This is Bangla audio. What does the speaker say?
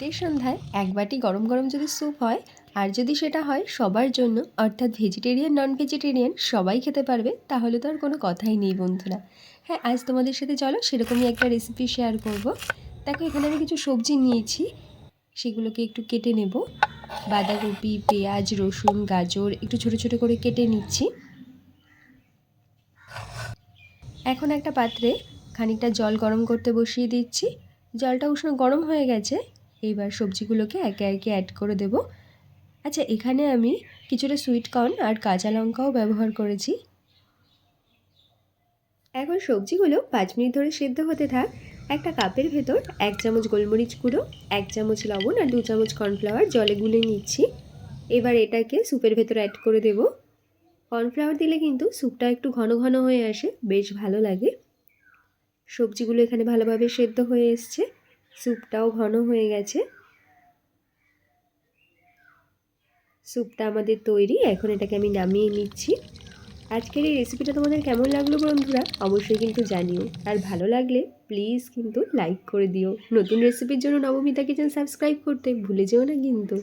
শীতের সন্ধ্যায় এক বাটি গরম গরম যদি স্যুপ হয়, আর যদি সেটা হয় সবার জন্য, অর্থাৎ ভেজিটেরিয়ান নন ভেজিটেরিয়ান সবাই খেতে পারবে, তাহলে তো আর কোনো কথাই নেই বন্ধুরা। হ্যাঁ আজ তোমাদের সাথে চলো সেরকমই একটা রেসিপি শেয়ার করব। দেখো, এখানে আমি কিছু সবজি নিয়েছি, সেগুলোকে একটু কেটে নেব। বাঁধাকপি, পেঁয়াজ, রসুন, গাজর একটু ছোটো ছোটো করে কেটে নিচ্ছি। এখন একটা পাত্রে খানিকটা জল গরম করতে বসিয়ে দিচ্ছি। জলটা উষ্ণ গরম হয়ে গেছে এইবার সবজিগুলোকে একে একে অ্যাড করে দেব। আচ্ছা এখানে আমি কিছুটা সুইট কর্ন আর কাঁচা লঙ্কাও ব্যবহার করেছি। এখন সবজিগুলো পাঁচ মিনিট ধরে সেদ্ধ হতে থাক। একটা কাপের ভেতর এক চামচ গোলমরিচ গুঁড়ো, এক চামচ লবণ আর দু চামচ কর্নফ্লাওয়ার জলে গুলে নিচ্ছি। এবার এটাকে স্যুপের ভেতর অ্যাড করে দেব। কর্নফ্লাওয়ার দিলে কিন্তু স্যুপটা একটু ঘন ঘন হয়ে আসে, বেশ ভালো লাগে। সবজিগুলো এখানে ভালোভাবে সেদ্ধ হয়ে এসছে। স্যুপটাও ঘন হয়ে গেছে। স্যুপটা আমাদের তৈরি, এখন এটাকে আমি নামিয়ে নিচ্ছি। আজকের এই রেসিপিটা তোমাদের কেমন লাগল বন্ধুরা? অবশ্যই কিন্তু জানিও। আর ভালো লাগলে প্লিজ কিন্তু লাইক করে দিও। নতুন রেসিপির জন্য নবমিতা কিচেন সাবস্ক্রাইব করতে ভুলে যেও না কিন্তু।